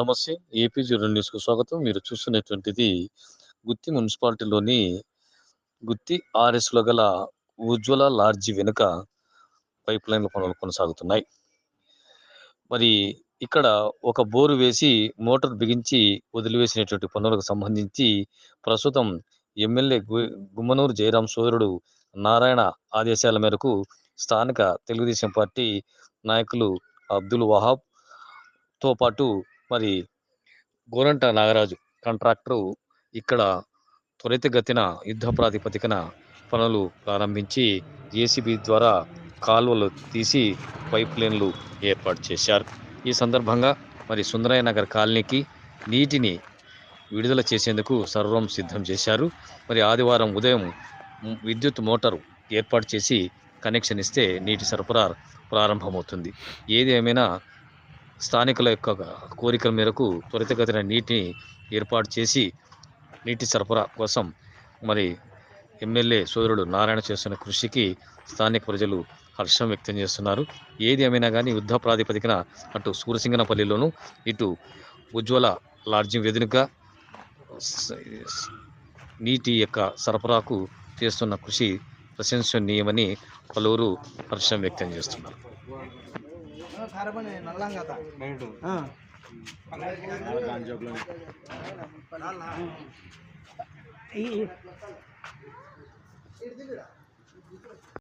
నమస్తే AP zero న్యూస్కు స్వాగతం. మీరు చూస్తున్నటువంటిది గుత్తి మున్సిపాలిటీలోని గుత్తి ఆర్ఎస్లో గల ఉజ్వల లార్జీ వెనుక పైప్ లైన్ల పనులు కొనసాగుతున్నాయి. మరి ఇక్కడ ఒక బోరు వేసి మోటార్ బిగించి వదిలివేసినటువంటి పనులకు సంబంధించి ప్రస్తుతం ఎమ్మెల్యే గు- గుమ్మనూరు జయరాం సోదరుడు నారాయణ ఆదేశాల మేరకు స్థానిక తెలుగుదేశం పార్టీ నాయకులు అబ్దుల్ వహాబ్తో పాటు మరి గోరంట నాగరాజు కాంట్రాక్టరు ఇక్కడ త్వరితగతిన యుద్ధ ప్రాతిపదికన పనులు ప్రారంభించి జేసీబీ ద్వారా కాలువలు తీసి పైప్ లైన్లు ఏర్పాటు చేశారు. ఈ సందర్భంగా మరి సుందరయ్య నగర్ కాలనీకి నీటిని విడుదల చేసేందుకు సర్వం సిద్ధం చేశారు. మరి ఆదివారం ఉదయం విద్యుత్ మోటారు ఏర్పాటు చేసి కనెక్షన్ ఇస్తే నీటి సరఫరా ప్రారంభమవుతుంది. ఏది ఏమైనా స్థానికుల యొక్క కోరికల మేరకు త్వరితగతిన నీటిని ఏర్పాటు చేసి నీటి సరఫరా కోసం మరి ఎమ్మెల్యే సోదరుడు నారాయణ చేస్తున్న కృషికి స్థానిక ప్రజలు హర్షం వ్యక్తం చేస్తున్నారు. ఏది ఏమైనా కానీ యుద్ధ ప్రాతిపదికన అటు సూరసింగనపల్లిలోను ఇటు ఉజ్వల లాడ్జింగ్ వెదునుగా నీటి యొక్క సరఫరాకు చేస్తున్న కృషి ప్రశంసనీయమని పలువురు హర్షం వ్యక్తం చేస్తున్నారు. ఖరాబని నల్లం కదా. ఈ-